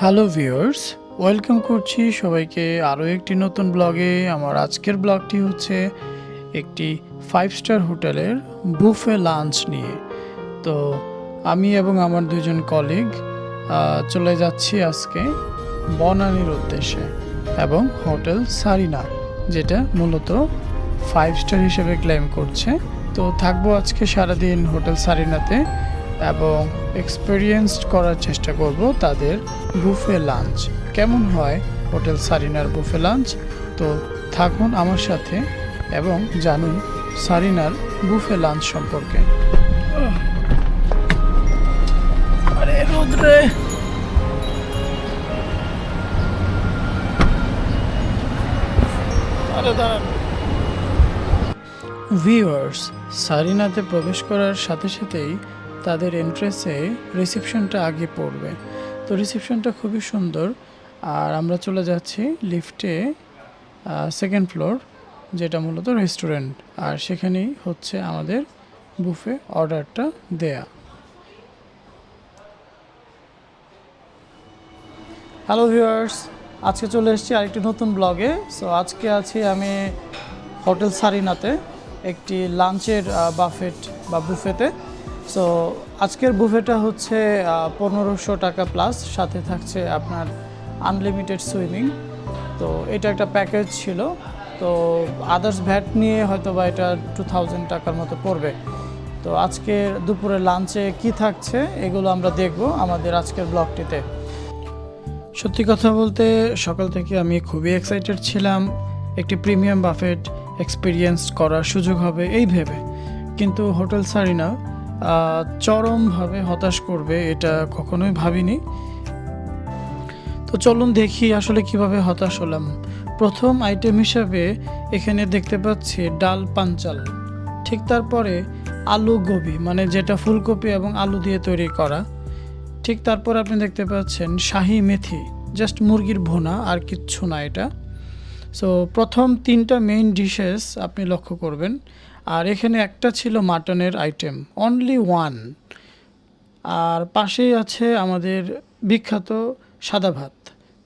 Hello viewers welcome করছি সবাইকে আরও একটি নতুন ব্লগে। আমার আজকের ব্লগটি হচ্ছে একটি ফাইভ স্টার হোটেলের বুফে লাঞ্চ নিয়ে। তো আমি এবং আমার দুজন কলিগ চলে যাচ্ছি আজকে বনানীর উদ্দেশ্যে এবং হোটেল সারিনা, যেটা মূলত ফাইভ স্টার হিসেবে ক্লেম করছে। তো থাকব আজকে সারাদিন হোটেল সারিনাতে। এবং এক্সপেরিয়েন্সড করার চেষ্টা করব তাদের বুফে লাঞ্চ কেমন হয় হোটেল সারিনার বুফে লাঞ্চ তো থাকুন আমার সাথে এবং জানুন সারিনার বুফে লাঞ্চ সম্পর্কে। ভিউয়ার্স সারিনাতে প্রবেশ করার সাথে সাথেই তাদের এন্ট্রেসে রিসেপশনটা আগে পড়বে। তো রিসেপশনটা খুবই সুন্দর। আর আমরা চলে যাচ্ছি লিফটে সেকেন্ড ফ্লোর যেটা মূলত রেস্টুরেন্ট আর সেখানেই হচ্ছে আমাদের বুফে অর্ডারটা দেয়া। হ্যালো ভিউয়ার্স আজকে চলে এসেছি আরেকটি নতুন ব্লগে সো আজকে আছি আমি হোটেল সারিনাতে, একটি লাঞ্চের বাফেট বা বুফেতে সো আজকের বুফেটা হচ্ছে পনেরোশো টাকা প্লাস সাথে থাকছে আপনার আনলিমিটেড সুইমিং তো এটা একটা প্যাকেজ ছিল। তো আদার্স ভ্যাট নিয়ে হয়তো বা এটা টু থাউজেন্ড টাকার মতো পড়বে। তো আজকের দুপুরে লাঞ্চে কি থাকছে, এগুলো আমরা দেখব আমাদের আজকের ব্লগটিতে সত্যি কথা বলতে, সকাল থেকে আমি খুবই এক্সাইটেড ছিলাম। একটি প্রিমিয়াম বাফেট এক্সপিরিয়েন্স করার সুযোগ হবে, এই ভেবে। কিন্তু হোটেল সারিনা চরমভাবে হতাশ করবে এটা কখনোই ভাবিনি। তো চলুন দেখি আসলে কীভাবে হতাশ হলাম। প্রথম আইটেম হিসাবে এখানে দেখতে পাচ্ছি ডাল পাঞ্চাল। ঠিক তারপরে আলু গোবি মানে যেটা ফুলকপি এবং আলু দিয়ে তৈরি করা। ঠিক তারপর আপনি দেখতে পাচ্ছেন শাহি মেথি জাস্ট মুরগির ভুনা, আর কিচ্ছু না এটা। সো প্রথম তিনটা মেইন ডিশেস আপনি লক্ষ্য করবেন। আর এখানে একটা ছিল মাটনের আইটেম অনলি ওয়ান আর পাশেই আছে আমাদের বিখ্যাত সাদা ভাত।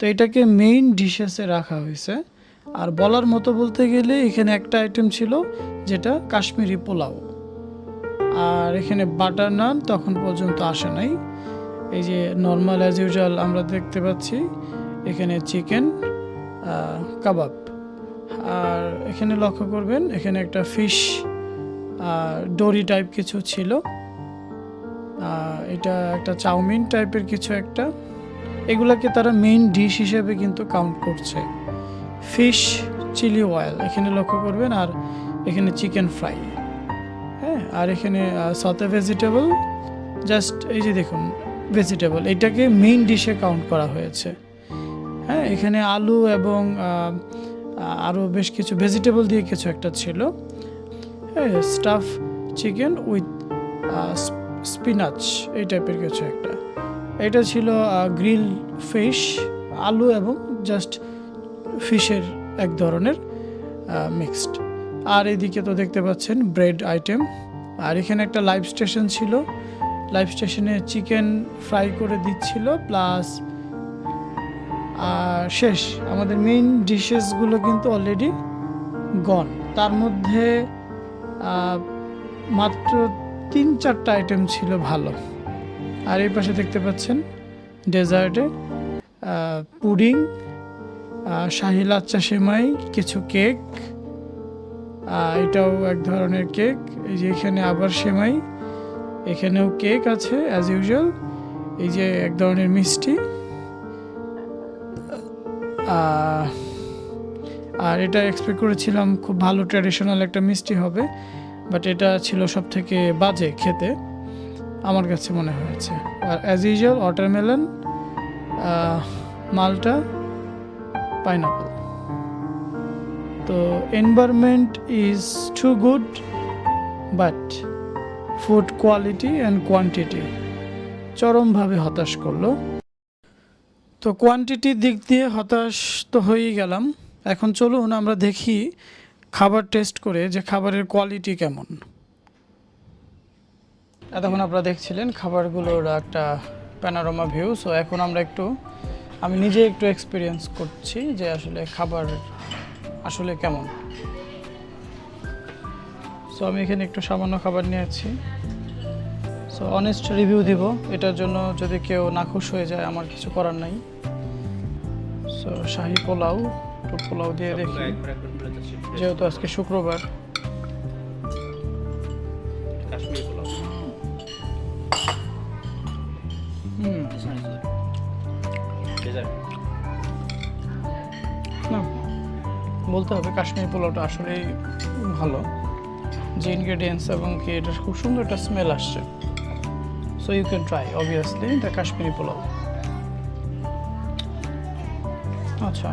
তো এটাকে মেইন ডিশেসে রাখা হয়েছে। আর বলার মতো বলতে গেলে এখানে একটা আইটেম ছিল যেটা কাশ্মীরি পোলাও। আর এখানে বাটার নান তখন পর্যন্ত আসে নাই। এই যে নর্মাল অ্যাজ ইউজুয়াল আমরা দেখতে পাচ্ছি, এখানে চিকেন কাবাব আর এখানে লক্ষ্য করবেন, এখানে একটা ফিশ ডোরি টাইপ কিছু ছিল। এটা একটা চাউমিন টাইপের কিছু একটা। এগুলাকে তারা মেইন ডিশ হিসেবে কিন্তু কাউন্ট করছে। ফিশ চিলি অয়েল এখানে লক্ষ্য করবেন। আর এখানে চিকেন ফ্রাই হ্যাঁ আর এখানে সাথে ভেজিটেবল জাস্ট এই যে দেখুন ভেজিটেবল এটাকে মেইন ডিশে কাউন্ট করা হয়েছে। হ্যাঁ এখানে আলু এবং আরও বেশ কিছু ভেজিটেবল দিয়ে কিছু একটা ছিল। স্টাফ চিকেন উইথ স্পিনাচ এই টাইপের কিছু একটা। এটা ছিল গ্রিল ফিশ আলু এবং জাস্ট ফিশের এক ধরনের মিক্সড আর এদিকে তো দেখতে পাচ্ছেন ব্রেড আইটেম আর এখানে একটা লাইভ স্টেশন ছিল। লাইভ স্টেশনে চিকেন ফ্রাই করে দিচ্ছিল প্লাস শেষ। আমাদের মেইন ডিশেসগুলো কিন্তু অলরেডি গন তার মধ্যে মাত্র তিন চারটা আইটেম ছিল ভালো। আর এই পাশে দেখতে পাচ্ছেন ডেজার্টে পুডিং শাহি লাচ্চা সেমাই, কিছু কেক এটাও এক ধরনের কেক। এই যে এখানে আবার সেমাই, এখানেও কেক আছে অ্যাজ ইউজুয়াল এই যে এক ধরনের মিষ্টি। আর এটা এক্সপেক্ট করেছিলাম খুব ভালো ট্র্যাডিশনাল একটা মিষ্টি হবে বাট এটা ছিল সব থেকে বাজে খেতে, আমার কাছে মনে হয়েছে। আর অ্যাজ ইউজুয়াল ওয়াটারমেলন মালটা পাইনাপল তো environment is too good but food quality and quantity চরমভাবে হতাশ করল। তো কোয়ান্টিটির দিক দিয়ে হতাশ তো হয়েই গেলাম। এখন চলুন আমরা দেখি খাবার টেস্ট করে যে খাবারের কোয়ালিটি কেমন। এতক্ষণ আপনারা দেখছিলেন খাবারগুলোর একটা প্যানোরামা ভিউ সো এখন আমরা একটু, আমি নিজে একটু এক্সপিরিয়েন্স করছি যে আসলে খাবার আসলে কেমন। সো আমি এখানে একটু সামান্য খাবার নিয়েছি সো অনেস্ট রিভিউ দিব, এটার জন্য যদি কেউ নাখুশ হয়ে যায়, আমার কিছু করার নাই। সো শাহি পোলাও। একটু পোলাও দিয়ে দেখি। যেহেতু আজকে শুক্রবার। না বলতে হবে কাশ্মীরি পোলাওটা আসলেই ভালো। যে ইনগ্রেডিয়েন্টস এবং কি এটা খুব সুন্দর একটা স্মেল আসছে। So you can try obviously the Kashmiri pulao. আচ্ছা।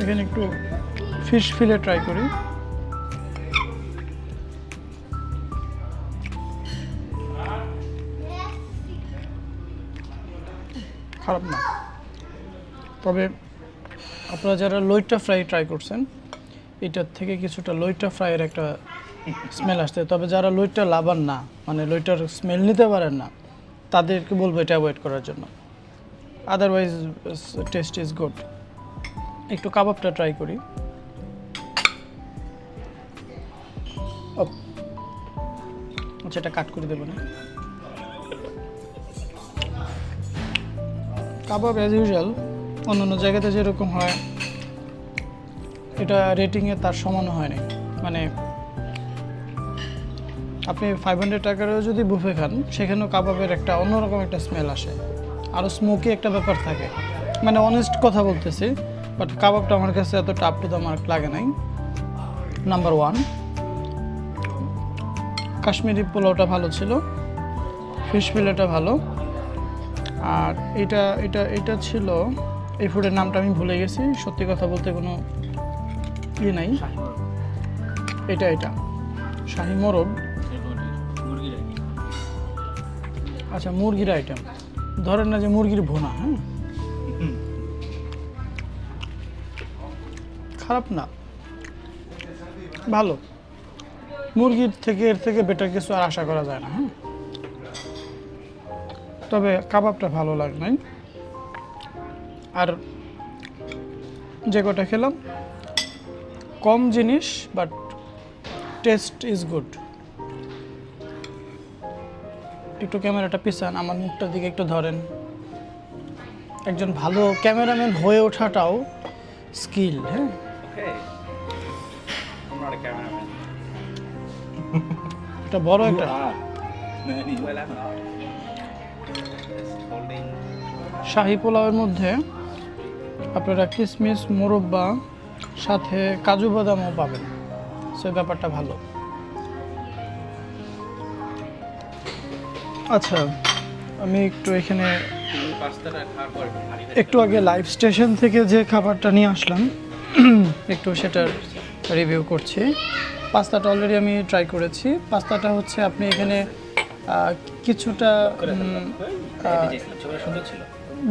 এখানে একটু ফিশ ফিলে ট্রাই করি। খারাপ না। তবে আপনারা যারা লইট্টা ফ্রাই ট্রাই করছেন, এটার থেকে কিছুটা লইট্টা ফ্রাইয়ের একটা স্মেল আসতে তবে যারা লইট্টা লাভার না মানে লইটার স্মেল নিতে পারেন না, তাদেরকে বলব এটা অ্যাভয়েড করার জন্য। আদারওয়াইজ টেস্ট ইজ গুড একটু কাবাবটা ট্রাই করি। আচ্ছা এটা কাট করে দেবো না। কাবাব অ্যাজ ইউজুয়াল অন্যান্য জায়গাতে যেরকম হয়, এটা রেটিংয়ে তার সমানও হয়নি মানে আপনি ফাইভ হান্ড্রেড টাকারও যদি বুফে খান, সেখানেও কাবাবের একটা অন্যরকম একটা স্মেল আসে। আরও স্মোকি একটা ব্যাপার থাকে। মানে অনেস্ট কথা বলতেছি বাট কাবাবটা আমার কাছে এত টাপ টু মার্ক লাগে নাই। নাম্বার ওয়ান কাশ্মীরি পোলাওটা ভালো ছিল। ফিশ ফিলেটা ভালো। আর এটা এটা এটা ছিল, এই ফুডের নামটা আমি ভুলে গেছি। সত্যি কথা বলতে কোনো ইয়ে নাই। এটা এটা। শাহি মোরগ। আচ্ছা মুরগির আইটেম ধরেন না যে মুরগির ভোনা হ্যাঁ? খারাপ না। ভালো। মুরগির থেকে এর থেকে বেটার কিছু আর আশা করা যায় না হ্যাঁ? তবে কাবাবটা ভালো লাগে নাই। আর যে কটা খেলাম, কম জিনিস বাট টেস্ট ইজ গুড একটু ক্যামেরাটা পিছান, আমার মুখটার দিকে একটু ধরেন। একজন ভালো ক্যামেরাম্যান হয়ে ওঠাটাও স্কিল হ্যাঁ? Okay. I'm not a cameraman. এটা বড় একটা are. well, I'm not. Just holding. শাহি পোলাওয়ের মধ্যে আপনারা কিশমিশ মোরব্বা সাথে কাজু বাদামও পাবেন সে ব্যাপারটা ভালো আচ্ছা আমি একটু এখানে পাস্তাটা খাওয়ার পর একটু ভারী একটু আগে লাইভ স্টেশন থেকে যে খাবারটা নিয়ে আসলাম একটু সেটার রিভিউ করছি। পাস্তাটা অলরেডি আমি ট্রাই করেছি। পাস্তাটা হচ্ছে আপনি এখানে কিছুটা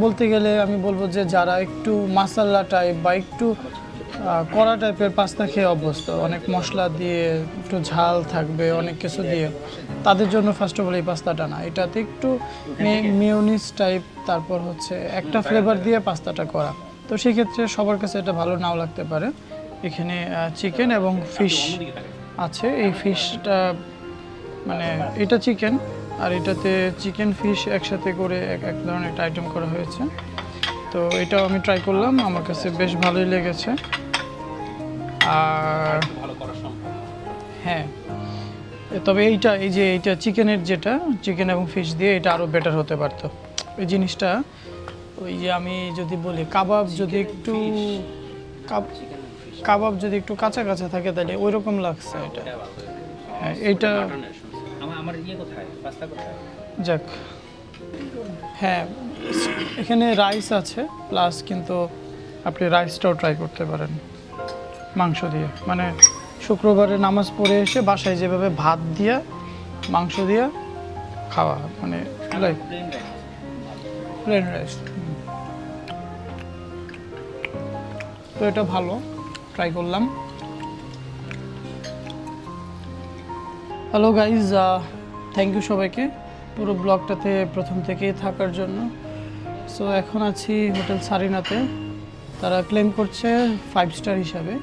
বলতে গেলে আমি বলব যে যারা একটু মাসাল্লা টাইপ বা একটু কড়া টাইপের পাস্তা খেয়ে অভ্যস্ত অনেক মশলা দিয়ে একটু ঝাল থাকবে অনেক কিছু দিয়ে তাদের জন্য ফার্স্ট অফ অল এই পাস্তাটা না। এটাতে একটু মিউনিস টাইপ তারপর হচ্ছে একটা ফ্লেভার দিয়ে পাস্তাটা করা। তো সেক্ষেত্রে সবার কাছে এটা ভালো নাও লাগতে পারে। এখানে চিকেন এবং ফিশ আছে। এই ফিশটা মানে এটা চিকেন আর এটাতে চিকেন ফিশ একসাথে করে এক এক ধরনের একটা আইটেম করা হয়েছে। তো এটাও আমি ট্রাই করলাম, আমার কাছে বেশ ভালোই লেগেছে। আর হ্যাঁ তবে এইটা, এই যে এইটা চিকেনের যেটা চিকেন এবং ফিশ দিয়ে এটা আরও বেটার হতে পারতো। এই জিনিসটা ওই যে আমি যদি বলি, কাবাব যদি একটু কাব- কাবাব যদি একটু কাঁচা কাঁচা থাকে তাহলে ওই রকম লাগছে এটা হ্যাঁ এইটা আমার ইয়ে কোথায় পাস্তা কোথায় যাক। হ্যাঁ এখানে রাইস আছে, প্লাস কিন্তু আপনি রাইসটাও ট্রাই করতে পারেন মাংস দিয়ে। মানে শুক্রবারে নামাজ পড়ে এসে বাসায় যেভাবে ভাত দিয়ে, মাংস দিয়ে খাওয়া মানে লাইক প্লেন রাইস তো এটা ভালো। ট্রাই করলাম। হ্যালো গাইজ থ্যাংক ইউ সবাইকে পুরো ব্লগটাতে প্রথম থেকেই থাকার জন্য। সো এখন আছি হোটেল সারিনাতে। তারা ক্লেম করছে ফাইভ স্টার হিসাবে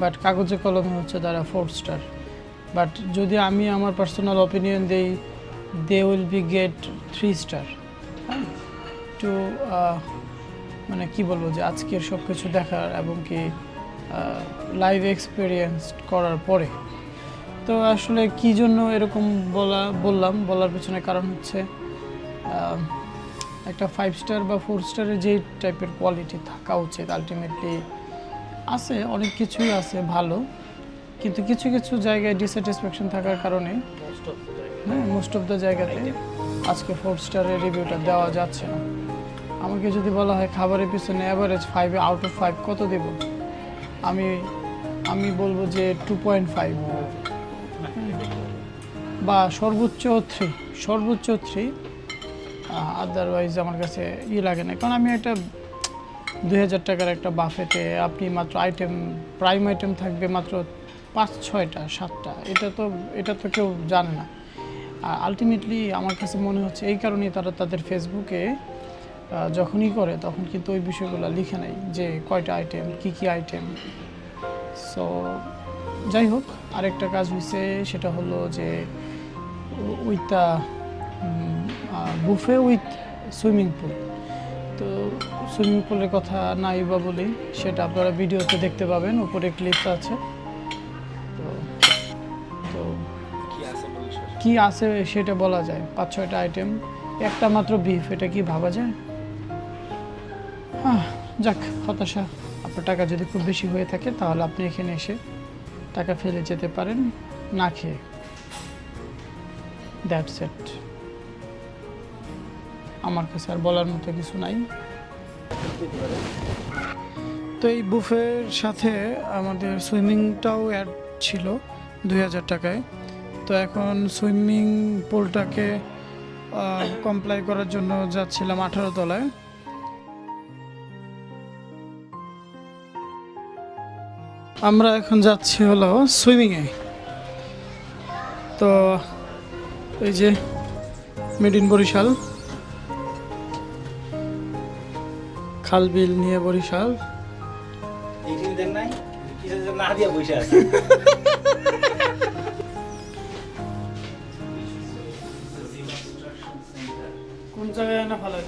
বাট কাগজে কলমে হচ্ছে তারা ফোর স্টার বাট যদি আমি আমার পার্সোনাল অপিনিয়ন দেই they will be get three star to মানে কি বলব যে আজকের সব কিছু দেখার এবং কি লাইভ এক্সপিরিয়েন্স করার পরে। তো আসলে কি জন্য এরকম বলা বললাম বলার পেছনে কারণ হচ্ছে একটা ফাইভ স্টার বা ফোর স্টারের যে টাইপের কোয়ালিটি থাকা উচিত আলটিমেটলি আছে অনেক কিছুই আছে ভালো কিন্তু কিছু কিছু জায়গায় ডিস্যাটিসফ্যাকশন থাকার কারণে হ্যাঁ মোস্ট অফ দ্য জায়গাতে আজকে ফোর স্টারের রিভিউটা দেওয়া যাচ্ছে না। আমাকে যদি বলা হয় খাবারের পিছনে অ্যাভারেজ ফাইভে আউট অফ ফাইভ কত দেব? আমি আমি বলব যে টু পয়েন্ট ফাইভ বা সর্বোচ্চ থ্রি সর্বোচ্চ থ্রি আদারওয়াইজ আমার কাছে ই লাগে না। কারণ আমি একটা দুই হাজার টাকার একটা বাফেতে আপনি মাত্র আইটেম প্রাইম আইটেম থাকবে মাত্র পাঁচ, ছয়টা, সাতটা। এটা তো এটা তো কেউ জানে না। আর আলটিমেটলি আমার কাছে মনে হচ্ছে এই কারণেই তারা তাদের ফেসবুকে যখনই করে তখন কিন্তু ওই বিষয়গুলো লিখে নেয় যে কয়টা আইটেম কি কি আইটেম সো যাই হোক আরেকটা কাজ হয়েছে সেটা হলো যে with buffet with swimming pool. তো সুইমিং পুলের কথা নাই বা বলি সেটা আপনারা ভিডিওতে দেখতে পাবেন উপরে ক্লিপস আছে। তো তো কি আছে সেটা বলা যায় পাঁচ ছয়টা আইটেম একটা মাত্র বিফ এটা কি ভাবা যায়? যাক, হতাশা। আপনার টাকা যদি খুব বেশি হয়ে থাকে, তাহলে আপনি এখানে এসে টাকা ফেলে যেতে পারেন, না খেয়ে। দ্যাটস ইট আমার কাছে আর বলার মতো কিছু নাই। তো এই বুফের সাথে আমাদের সুইমিংটাও অ্যাড ছিল দুই হাজার টাকায়। তো এখন সুইমিং পুলটাকে কমপ্লাই করার জন্য যাচ্ছিলাম আঠারো তলায়। আমরা এখন যাচ্ছি হলো সুইমিংয়ে। তো এই যে মেড ইন বরিশাল। খাল বিল নিয়ে বরিশাল। কোন জায়গায় না ফেলাই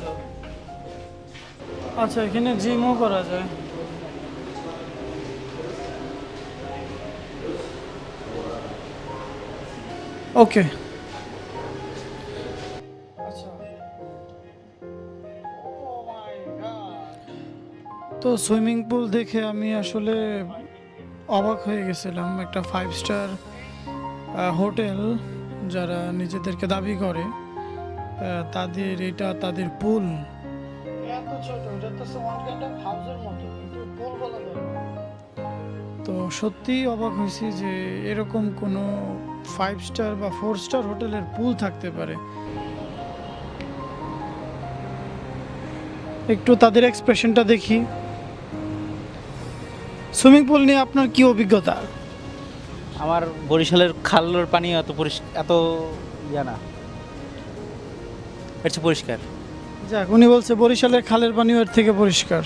আচ্ছা এখানে জিমও করা যায়। ওকে তো সুইমিং পুল দেখে আমি আসলে অবাক হয়ে গেছিলাম। একটা ফাইভ স্টার হোটেল যারা নিজেদেরকে দাবি করে তাদের এটা তাদের পুল। এত ছোট এটা তো সত্যিই অবাক হয়েছি যে এরকম কোনো ফাইভ স্টার বা ফোর স্টার হোটেলের পুল থাকতে পারে। একটু তাদের এক্সপ্রেশনটা দেখি। সুইমিং পুল নিয়ে আপনার কি অভিজ্ঞতা? আমার বরিশালের খালের পানি এত পরিষ্কার এত ইয়া না। হচ্ছে পরিষ্কার। যাক উনি বলছে বরিশালের খালের পানিও এর থেকে পরিষ্কার।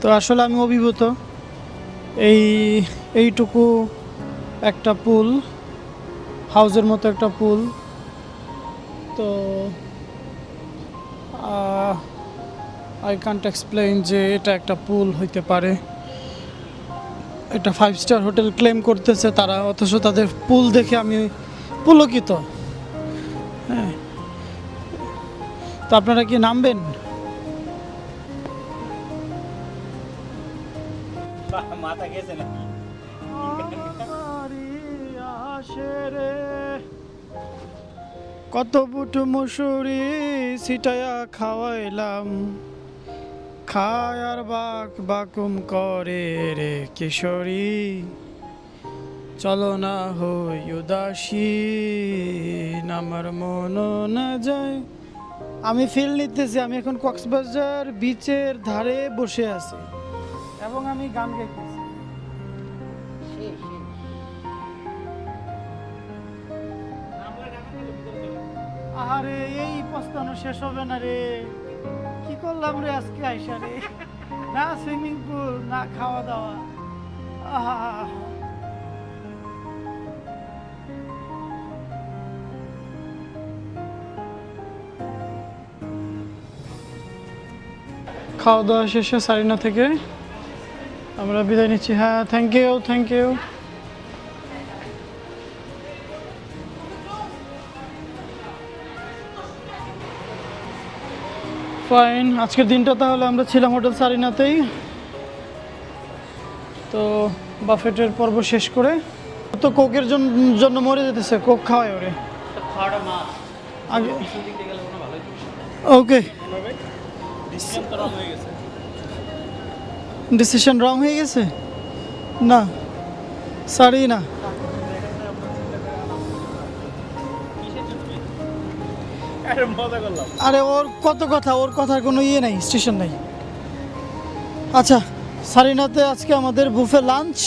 তো আসলে আমি অভিভূত। এই, এইটুকু একটা পুল, হাউজের মতো একটা পুল। তো আই কান্ট এক্সপ্লেইন যে এটা একটা পুল হইতে পারে। এটা ফাইভ স্টার হোটেল ক্লেম করতেছে তারা, অথচ তাদের পুল দেখে আমি পুলকিত। হ্যাঁ। তো আপনারা কি নামবেন? মাথা গেছে না কত বুট মুসুরি ছিটায়া খাওয়াইলাম। খায় আর বাক বাকুম করে রে কিশোরী। চলো না হই উদাসী আমার মন না যায়। আমি ফিল নিতেছি আমি এখন কক্সবাজার বিচের ধারে বসে আছি। এবং আমি গান গাইতেছি। আরে এই পস্তানো শেষ হবে না রে। কি করলাম রে আজকে আইসা রে? না সুইমিং পুল না খাওয়া দাওয়া। খাওয়া দাওয়া শেষে সারিনা থেকে আমরা বিদায় নিচ্ছি। হ্যাঁ thank you thank you fine. আজকের দিনটা তাহলে আমরা ছিলাম হোটেল সারিনাতেই। তো বাফেটের পর্ব শেষ করে। তো কোকের জন- জন্য মরে যেতেছে, কোক খাওয়ায় ওরে। আগে ওকে ডিসিশন রং হয়ে গেছে? না। সারি না আরে ওর কত কথা ওর কথার কোনো ইয়ে নাই স্টেশন নাই। আচ্ছা সারিনাতে আজকে আমাদের buffet lunch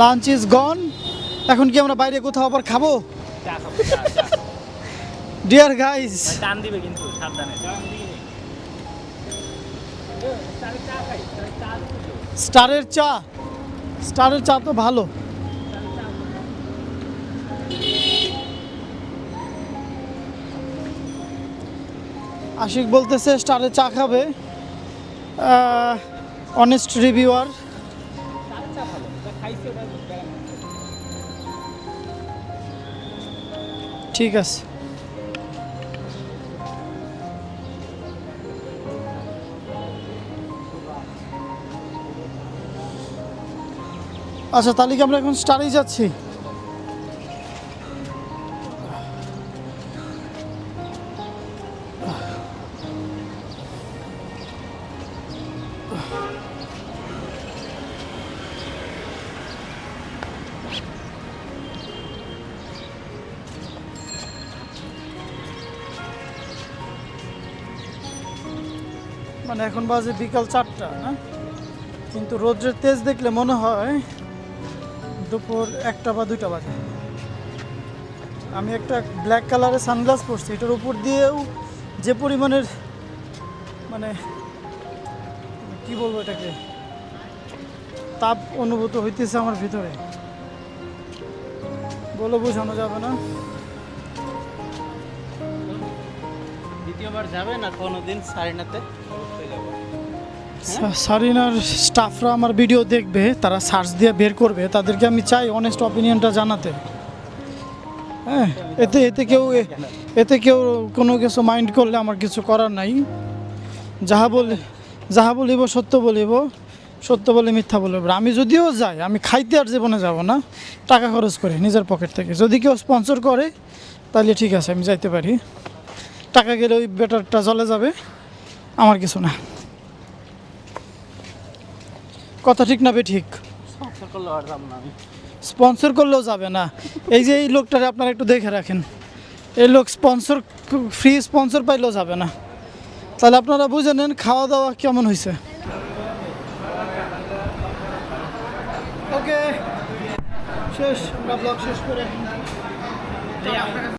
lunch is gone এখন কি আমরা বাইরে কোথাও আবার খাব? ডিয়ার গাইস টান দিবে কিন্তু সাবধানে। স্টারের চা। স্টারের চা তো ভালো। আশিক বলতেছে স্টারে চা খাবে। অনেস্ট রিভিউয়ার ঠিক আছে। আচ্ছা তাহলে কি আমরা এখন স্টারেই যাচ্ছি? মানে এখন বাজে বিকাল চারটা না কিন্তু রোদ্রের তেজ দেখলে মনে হয় দুপুর একটা বা দুইটা বাজে। আমি একটা ব্ল্যাক কালারের সানগ্লাস পরছি, এটার উপর দিয়েও যে পরিমাণের মানে কি বলব এটাকে? তাপ অনুভূত হইতেছে আমার ভিতরে। বলে বোঝানো যাবে না। দ্বিতীয়বার যাবে না কোনোদিন সারিনাতে? সারিনার স্টাফরা আমার ভিডিও দেখবে, তারা সার্চ দিয়ে বের করবে। তাদেরকে আমি চাই অনেস্ট অপিনিয়নটা জানাতে। হ্যাঁ এতে এতে কেউ এতে কেউ কোনো কিছু মাইন্ড করলে আমার কিছু করার নাই। যাহা বলে, যাহা বলিব সত্য বলিব, সত্য বলে মিথ্যা বলিব। আমি যদিও যাই, আমি খাইতে আর জীবনে যাব না, টাকা খরচ করে নিজের পকেট থেকে। যদি কেউ স্পন্সর করে, তাহলে ঠিক আছে, আমি যাইতে পারি। টাকা গেলে ওই বেটারটা চলে যাবে, আমার কিছু না। কথা ঠিক না বে ঠিক? স্পন্সর করলেও যাবে না। এই যে এই লোকটারে আপনারা একটু দেখে রাখেন। এই লোক স্পন্সর ফ্রি স্পন্সর পাইলেও যাবে না। তাহলে আপনারা বুঝে নেন খাওয়া দাওয়া কেমন হয়েছে ওকে শেষ আমরা ব্লগ শেষ করে